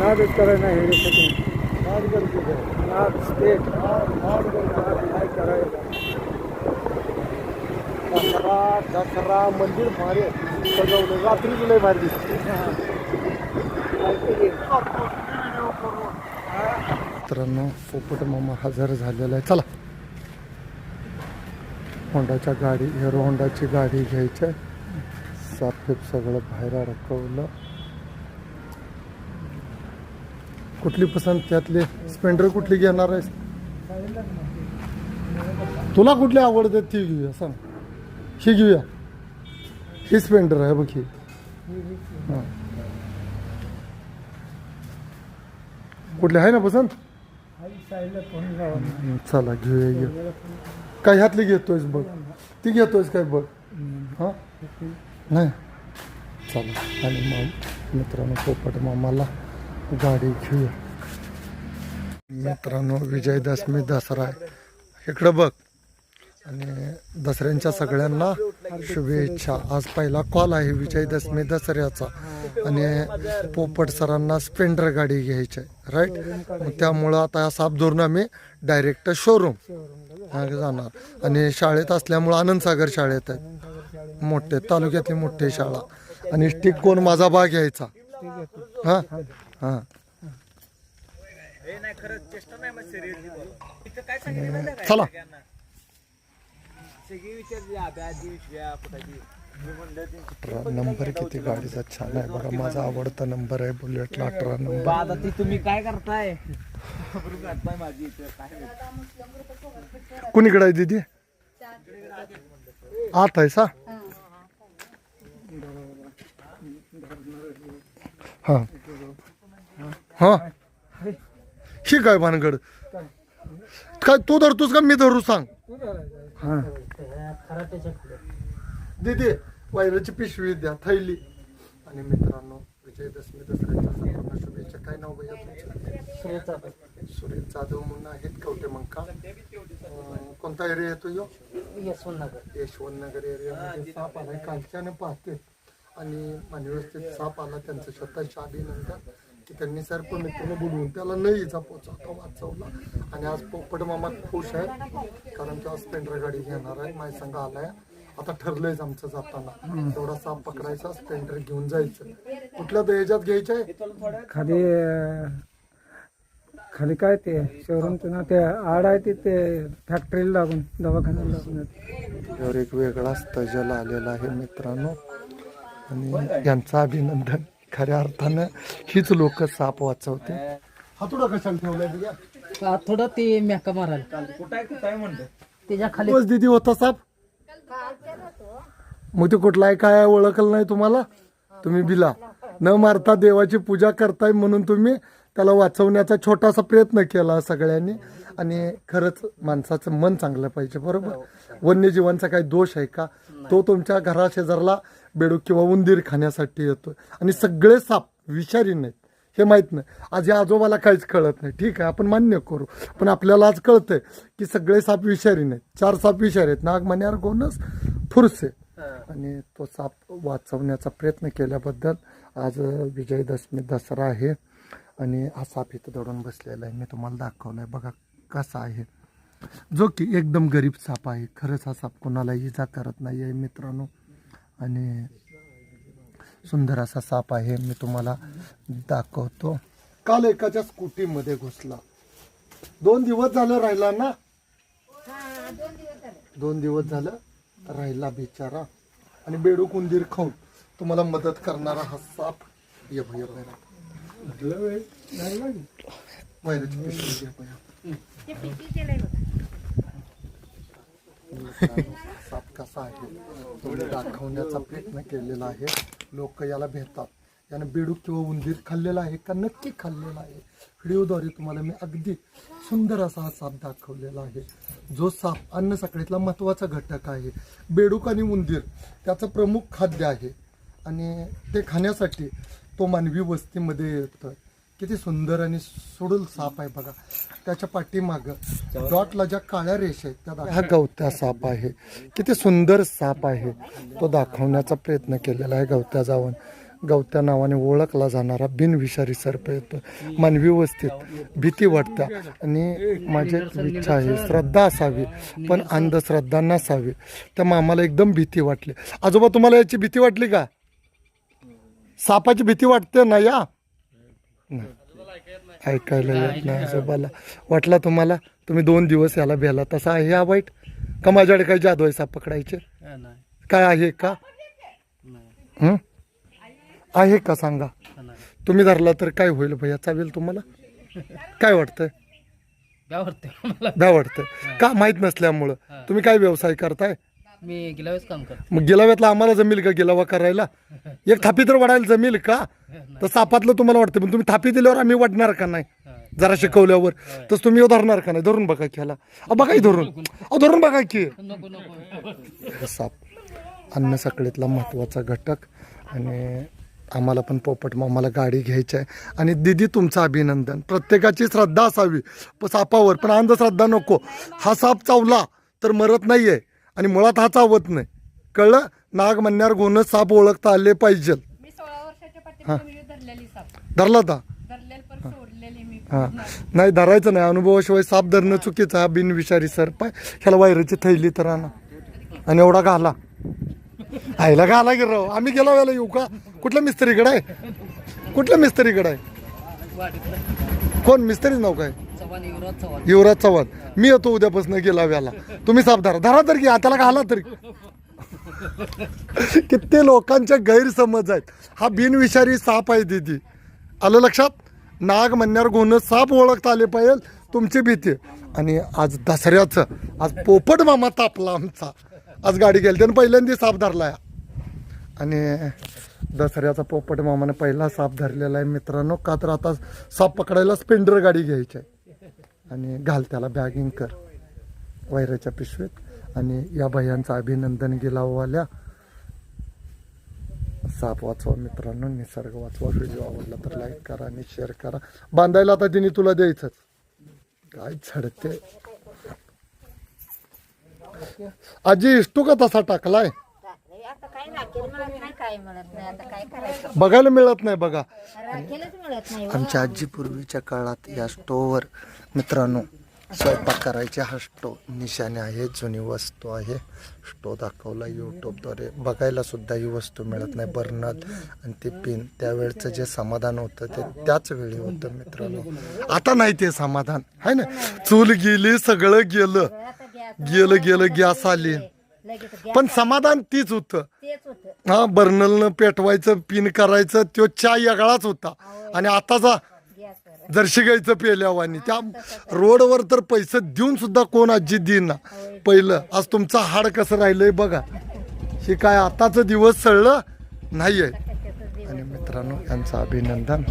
नादच करायला नाही नाद गरजेचं आहे नाद स्टेट. काय करायला दसरा दसरा मंदिर भारी. सजवलं. रात्री लय भारी दिसते मित्रांनो पोपट मामा हजर झालेला आहे. चला. होंडाच्या गाडी हिरो होंडाची गाडी घ्यायची आहे. साफेप सगळं बाहेर अडकवलं. कुठली पसंत त्यातली स्पेंडर कुठली घेणार आहेस? तुला कुठली आवडते ती घेऊया सांग. ही घेऊया. ही स्पेंडर आहे बघ ही. हां. कुठली आहे ना पसंत? चला घेऊया घेऊ काय ह्यातली घेतोयस बघ. ती घेतोयस काय बघ. हा? नाही. चला आणि मग मित्रांनो पोपट मामाला गाडी घेऊया. मित्रांनो विजयदशमी दसरा आहे. इकडं बघ. आणि दसऱ्यांच्या सगळ्यांना शुभेच्छा. आज पहिला कॉल आहे विजयदशमी दसऱ्याचा. आणि पोपट सरांना स्पेंडर गाडी घ्यायची आहे. राईट मग त्यामुळं आता या धरून आम्ही डायरेक्ट शोरूम जाणार. आणि शाळेत असल्यामुळं आनंदसागर शाळेत आहे मोठे तालुक्यातली मोठी शाळा. आणि स्टिक कोण माझा भाग घ्यायचा हां? हा. चला. अठरा नंबर किती गाडीचा छान आहे बघा माझा आवडता नंबर आहे बुलेटला अठरा नंबर. ती तुम्ही काय करताय? माझी इथं काय माहीत. कुणीकडे आहे दीदी? आत आहे सा हा. हा? ही काय भानगड? काय तू धरतोस का मी धरू सांग? हा. दीदी वायराची पिशवी द्या थैली. आणि मित्रांनो विजयदशमी दसऱ्याच्या सर्वांना शुभेच्छा. काय नाव भैया तुमचं सुरेश जाधव. म्हणून आहेत कवटे मंका. अं, कोणता एरिया येतो यो? यशवंत नगर एरियामध्ये साप आलाय. कालच्याने पाहते. आणि व्यवस्थित साप आला त्यांचं स्वतःच्या अभिनंदन की त्यांनी सर्प मित्रांनो बोलवून त्याला न इजा पोचवता वाचवला. आणि आज पोपट मामा खुश आहे कारण तो आज स्पेंडर गाडी घेणार आहे माझ्या संघ आलाय. आता ठरलंयच आमचं जाताना. तेवढा साप पकडायचा स्पेंडर घेऊन जायचं. कुठल्या दहेजात घ्यायचं? आहे खाली खाली काय ते शोरूमचं ना ते आड आहे ते ते फॅक्टरीला लागून दवाखान्याला लागून त्यावर एक वेगळाच तजल आलेला आहे मित्रांनो. आणि यांचं अभिनंदन. खऱ्या अर्थानं हीच लोक साप वाचवते. हातोडा कशाला ठेवलाय तुझ्या? थोडं ते मेका माराल कुठं आहे कुठं आहे म्हणलं त्याच्याखाली दिवस दिदी होता साप. मग ते कुठला आहे काय ओळखलं नाही तुम्हाला? तुम्ही बिला. न मारता देवाची पूजा करताय म्हणून तुम्ही त्याला वाचवण्याचा छोटासा प्रयत्न केला सगळ्यांनी. आणि खरंच माणसाचं मन चांगलं पाहिजे बरोबर? वन्यजीवांचा काही दोष आहे का? तो तुमच्या घरा शेजारला बेडूक किंवा उंदीर खाण्यासाठी येतो आणि सगळे साप विषारी नाहीत हे माहीत नाही. आज या आजोबाला काहीच कळत नाही. ठीक आहे आपण मान्य करू. पण आपल्याला आज कळतंय की सगळे साप विषारी नाहीत. चार साप विषारी आहेत. नाग मण्यार गोनस फुरसे. आणि तो साप वाचवण्याचा प्रयत्न केल्याबद्दल आज विजयदशमी दसरा आहे आणि हा साप इथं दडून बसलेला आहे. मी तुम्हाला दाखवलाय. बघा कसा आहे. जो की एकदम गरीब साप आहे. खरंच हा साप कोणाला इजा करत नाही आहे मित्रांनो. आणि सुंदर असा साप आहे. मी तुम्हाला दाखवतो. काल एकाच्या स्कूटीमध्ये घुसला. दोन दिवस झालं राहिला ना? दोन दिवस झालं राहिला बिचारा. आणि बेडूक उंदीर खाऊन तुम्हाला मदत करणारा हा साप ये भैया. साप कसा आहे तो मी दाखवण्याचा प्रयत्न केलेला आहे. लोक याला भेटतात. यानं बेडूक किंवा उंदीर खाल्लेला आहे का? नक्की खाल्लेला आहे. व्हिडिओद्वारे तुम्हाला मी अगदी सुंदर असा हा साप दाखवलेला आहे. जो साप अन्न साखळीतला महत्त्वाचा घटक आहे. बेडूक आणि उंदीर त्याचं प्रमुख खाद्य आहे. आणि ते खाण्यासाठी तो मानवी वस्तीमध्ये येतं. किती सुंदर आणि सुडूल साप आहे बघा. त्याच्या पाठीमागं डॉटला ज्या काळ्या रेष आहेत त्या हा गवत्या साप आहे. किती सुंदर साप आहे. तो दाखवण्याचा प्रयत्न केलेला आहे गवत्या जाऊन गवत्या नावाने ओळखला जाणारा बिनविषारी सर्प येतो. मानवी वस्तीत भीती वाटते. आणि माझी इच्छा आहे श्रद्धा असावी पण अंधश्रद्धा नसावी. त्या आम्हाला एकदम भीती वाटली. आजोबा तुम्हाला याची भीती वाटली का? सापाची भीती वाटते ना या? नाही. ऐकायला येत नाही आजोबाला वाटला तुम्हाला तुम्ही दोन दिवस याला भेला. तसा आहे हा वाईट? का माझ्याकडे काही जादू आहे साप पकडायचे? काय आहे का? हं? आहे का सांगा? तुम्ही धरला तर काय होईल भैया? चालेल तुम्हाला? काय वाटतंय? मला. भ्या वाटतं का माहीत नसल्यामुळं? तुम्ही काय व्यवसाय करताय? मी गेल्या वेळेस काम करतो. मग गिलाव्यातला आम्हाला जमेल का गिलावा करायला एक थापी तर वडायला जमेल का? तर सापातलं तुम्हाला वाटतं पण तुम्ही थापी दिल्यावर आम्ही वडणार का नाही? जरा शिकवल्यावर. तसं तुम्ही धरणार का नाही? धरून बघा की ह्याला. अहो, बघा की धरून. अहो धरून बघा की. नको नको. साप अन्न साखळीतला महत्त्वाचा घटक. आणि आम्हाला पण पोपट मामाला गाडी घ्यायची आहे. आणि दिदी तुमचं अभिनंदन. प्रत्येकाची श्रद्धा असावी. प सापावर पण अंधश्रद्धा नको. हा साप चावला तर मरत नाही आहे आणि मुळात हा चावत नाही. कळलं? नाग म्हणण्यावर गुण साप ओळखता आले पाहिजे मी सोळा वर्षाच्या पाठी धरलेली साप. धरला होता धरलेली पण सोडलेली मी. हां. नाही धरायचं नाही. अनुभवाशिवाय साप धरणं चुकीचं हा बिनविषारी सर्प आहे ह्याला वायराची थैली तर आणा. आणि एवढा घाला. आईला घाला गे राव. आम्ही गेलो वेळेला येऊ का? कुठल्या मिस्त्रीकडे आहे? कुठल्या मिस्त्रीकडे आहे? कोण? मिस्त्रीच नाव काय? युवराज चव्हाण. युवराज चव्हाण. मी येतो उद्यापासून गेला व्याला तुम्ही साफ धरा. धरा तर की त्याला घाला तरी? किती लोकांच्या गैरसमज आहेत. हा बिनविषारी साप आहे दिदी. आलं लक्षात? नाग म्हणण्यावर गुन्ह साप ओळखता आले पाहिजे. तुमची भीती आणि आज दसऱ्याचं. आज पोपट मामा तापला आमचा. आज गाडी गेली त्यानं पहिल्यांदा साप धरला आणि दसऱ्याचा पोपट मामाने पहिला साप धरलेला आहे. मित्रांनो का तर आता साप पकडायला स्पेंडर गाडी घ्यायची आहे. आणि घाल त्याला बॅगिंग कर. वैराच्या पिशवीत. आणि या भैयांचं अभिनंदन गेलावाल्या साप वाचवा मित्रांनो निसर्ग वाचवा. व्हिडिओ आवडला तर लाईक करा आणि शेअर करा. बांधायला आता तिने तुला द्यायचंच. काय झडते आजी इष्टू का तसा टाकलाय? आता काय राखेल मिळत नाही काय मिळत नाही आता काय करायचं? बघायला मिळत नाही बघा. राखेलच मिळत नाही हो. आमच्या आजी पूर्वीच्या काळात या स्टोवर मित्रांनो स्वयंपाक करायचे हा स्टो निशाने आहे जुनी वस्तू आहे. स्टो दाखवला यूट्यूबद्वारे बघायला सुद्धा ही वस्तू मिळत नाही. बर्नर आणि ते पिन त्यावेळचं जे समाधान होतं ते त्याच वेळी होतं मित्रांनो. आता नाही ते समाधान. आहे ना? चूल गेली सगळं गेलं. आता गॅस गेलं गेलं गॅस आली. लगेच गॅस पण समाधान तीच होतं. तेच होतं. हा बर्नलनं पेटवायचं पिन करायचं तो चहा वेगळाच होता. आणि आताचा गॅसवर जर्शी गायचं पेल्यावानी. त्या रोडवर तर पैसे देऊन सुद्धा कोण आजी देईना. पहिलं आज तुमचं हाड कसं राहिलंय बघा. हे काय आताचं दिवस सळलं नाहीये. आणि मित्रांनो यांचं अभिनंदन.